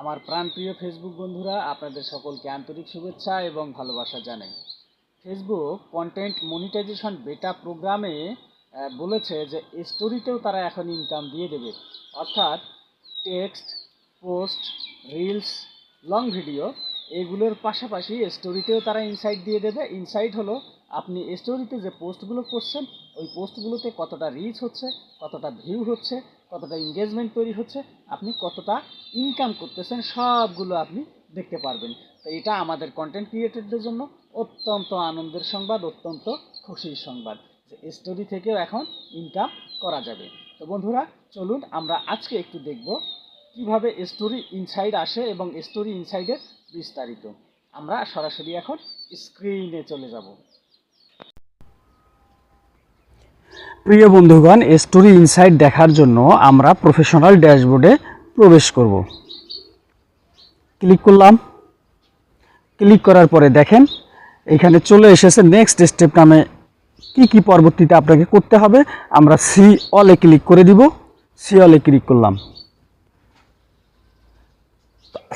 আমার প্রাণপ্রিয় ফেসবুক বন্ধুরা, আপনাদের সকলকে আন্তরিক শুভেচ্ছা এবং ভালোবাসা জানাই। ফেসবুক কন্টেন্ট মনিটাইজেশন বেটা প্রোগ্রামে বলেছে যে স্টোরিতেও তারা এখন ইনকাম দিয়ে দেবে। অর্থাৎ text post reels long video এগুলোর পাশাপাশি স্টোরিতেও তারা ইনসাইট দিয়ে দেবে। ইনসাইট হলো আপনি স্টোরিতে যে পোস্টগুলো করছেন, ওই পোস্টগুলোতে কতটা রিচ হচ্ছে, কতটা ভিউ হচ্ছে কতটা এঙ্গেজমেন্ট তৈরি হচ্ছে, আপনি কতটা ইনকাম করতেছেন, সবগুলো আপনি দেখতে পারবেন। তো এটা আমাদের কন্টেন্ট ক্রিয়েটরদের জন্য অত্যন্ত আনন্দের সংবাদ, অত্যন্ত খুশির সংবাদ যে স্টোরি থেকেও এখন ইনকাম করা যাবে। তো বন্ধুরা, চলুন আমরা আজকে একটু দেখব কীভাবে স্টোরি ইনসাইড আসে এবং স্টোরি ইনসাইডের বিস্তারিত। আমরা সরাসরি এখন স্ক্রিনে চলে যাব। প্রিয় বন্ধুগণ স্টোরি ইনসাইট দেখার জন্য আমরা প্রফেশনাল ড্যাশবোর্ডে প্রবেশ করব। ক্লিক করলাম। ক্লিক করার পরে দেখেন, এখানে চলে এসেছে নেক্সট স্টেপ নামে কি কি পরবর্তীতে আপনাকে করতে হবে। আমরা সি অলে ক্লিক করে দিব। সি অলে ক্লিক করলাম।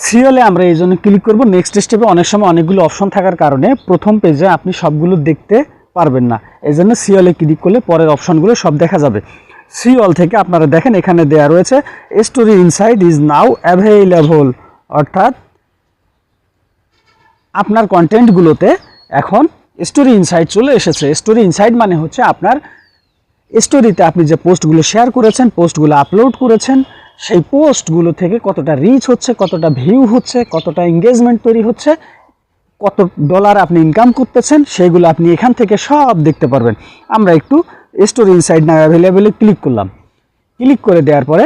সিরিয়ালে আমরা এই জন্য ক্লিক করব। নেক্সট স্টেপে অনেক সময় অনেকগুলো অপশন থাকার কারণে প্রথম পেজে আপনি সবগুলো দেখতে পারবেন না। এই জন্য সিরিয়ালে ক্লিক করলে পরের অপশনগুলো সব দেখা যাবে। সিওল থেকে আপনারা দেখেন এখানে দেয়া রয়েছে story inside is now available অর্থাৎ আপনার কন্টেন্টগুলোতে এখন স্টোরি ইনসাইড চলে এসেছে। স্টোরি ইনসাইড মানে হচ্ছে আপনার স্টোরিতে আপনি যে পোস্টগুলো শেয়ার করেছেন পোস্টগুলো আপলোড করেছেন, সেই পোস্টগুলো থেকে কতটা রিচ হচ্ছে, কতটা ভিউ হচ্ছে, কতটা এঙ্গেজমেন্ট তৈরি হচ্ছে কত ডলার আপনি ইনকাম করতেছেন সেইগুলো আপনি এখান থেকে সব দেখতে পারবেন। আমরা একটু স্টোরি ইনসাইড না অ্যাভেলেবেলে ক্লিক করলাম। ক্লিক করে দেওয়ার পরে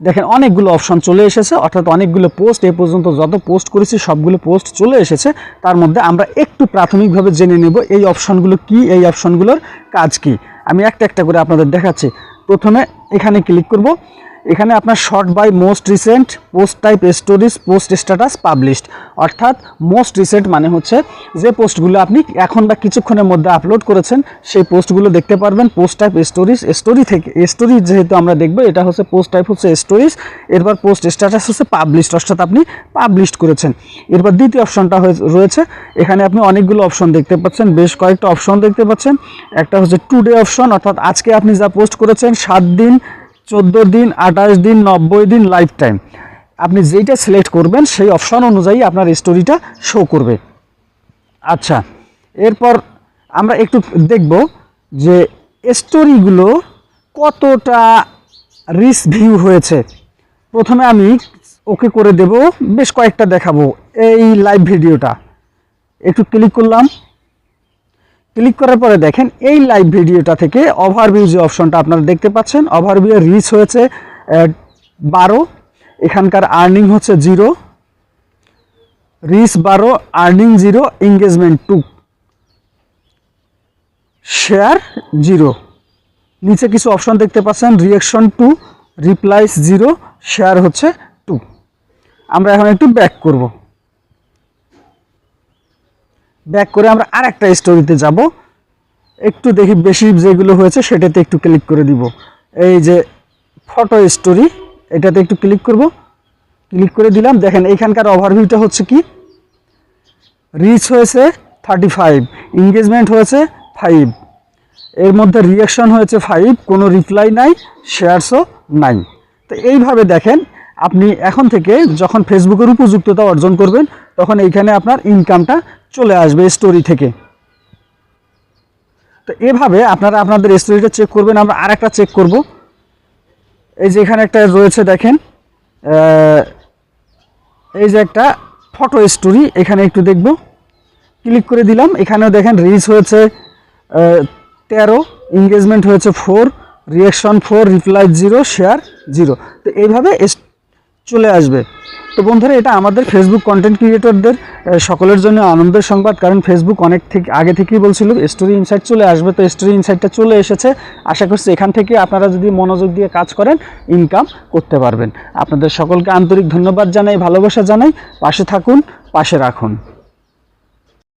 দেখেন অনেকগুলো অপশন চলে এসেছে, অর্থাৎ অনেকগুলো পোস্ট এ পর্যন্ত যত পোস্ট করেছি, সবগুলো পোস্ট চলে এসেছে। তার মধ্যে আমরা একটু প্রাথমিকভাবে জেনে নেব এই অপশনগুলো কি, এই অপশনগুলোর কাজ কি। আমি একটা একটা করে আপনাদের দেখাচ্ছি। প্রথমে এখানে ক্লিক করব। এখানে আপনার sort by most recent post type stories post status published অর্থাৎ মোস্ট রিসেন্ট মানে হচ্ছে যে পোস্টগুলো আপনি এখন বা কিছুক্ষণের মধ্যে আপলোড করেছেন, সেই পোস্টগুলো দেখতে পারবেন। পোস্ট টাইপ স্টোরিজ স্টোরি থেকে স্টোরি যেহেতু আমরা দেখব, এটা হচ্ছে পোস্ট টাইপ হচ্ছে স্টোরিজ এরপর পোস্ট স্ট্যাটাস হচ্ছে পাবলিশড অর্থাৎ আপনি পাবলিশড করেছেন। এরপর দ্বিতীয় অপশনটা রয়েছে। এখানে আপনি অনেকগুলো অপশন দেখতে পাচ্ছেন, বেশ কয়েকটা অপশন দেখতে পাচ্ছেন। একটা হচ্ছে টুডে অপশন অর্থাৎ আজকে আপনি যা পোস্ট করেছেন, সাত দিন চোদ্দ দিন, আঠাশ দিন, নব্বই দিন লাইফ টাইম আপনি যেইটা সিলেক্ট করবেন, সেই অপশান অনুযায়ী আপনার স্টোরিটা শো করবে। আচ্ছা এরপর আমরা একটু দেখব যে স্টোরিগুলো কতটা রিস ভিউ হয়েছে। প্রথমে আমি ওকে করে দেব, বেশ কয়েকটা দেখাবো এই লাইভ ভিডিওটা একটু ক্লিক করলাম। ক্লিক করার পরে দেখেন এই লাইভ ভিডিওটা থেকে ওভারভিউ যে অপশনটা আপনারা দেখতে পাচ্ছেন ওভারভিউ রিচ হয়েছে বারো, এখানকার আর্নিং হচ্ছে জিরো রিচ বারো earning zero engagement two share zero নিচে কিছু অপশন দেখতে পাচ্ছেন reaction two replies zero share হচ্ছে টু আমরা এখন একটু ব্যাক করব। ব্যাক করে আমরা আর একটা স্টোরিতে যাব। একটু দেখি বেশি যেগুলো হয়েছে সেটাতে একটু ক্লিক করে দিব। এই যে ফটো স্টোরি এটাতে একটু ক্লিক করব। ক্লিক করে দিলাম। দেখেন এইখানকার ওভারভিউটা হচ্ছে কি? রিচ হয়েছে থার্টি ফাইভ এঙ্গেজমেন্ট হয়েছে ফাইভ এর মধ্যে রিয়াকশন হয়েছে ফাইভ কোনো রিপ্লাই নাই শেয়ারসও নাই। তো এইভাবে দেখেন, আপনি এখন থেকে যখন ফেসবুকের উপযুক্ততা অর্জন করবেন, তখন এইখানে আপনার ইনকামটা চলে আসবে স্টোরি থেকে। তো এভাবে আপনারা আপনাদের স্টোরিটা চেক করবেন, আমরা আর একটা চেক করব। এই যে এখানে একটা রয়েছে, দেখেন। এই যে একটা ফটো স্টোরি এখানে একটু দেখব। ক্লিক করে দিলাম, এখানেও দেখেন রিচ হয়েছে তেরো এঙ্গেজমেন্ট হয়েছে four reaction four reply zero share zero তো এইভাবে চলে আসবে। তো বন্ধুরা, এটা আমাদের ফেসবুক কন্টেন্ট ক্রিয়েটরদের সকলের জন্য আনন্দের সংবাদ। কারণ ফেসবুক অনেক থেকে আগে থেকেই বলছিল স্টোরি ইনসাইট চলে আসবে। তো স্টোরি ইনসাইটটা চলে এসেছে। আশা করছি এখান থেকে আপনারা যদি মনোযোগ দিয়ে কাজ করেন ইনকাম করতে পারবেন। আপনাদের সকলকে আন্তরিক ধন্যবাদ জানাই, ভালোবাসা জানাই। পাশে থাকুন, পাশে রাখুন।